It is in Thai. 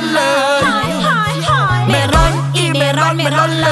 นเลย ไม่ร้อนอีไม่ร้อนไม่ร้อนเลย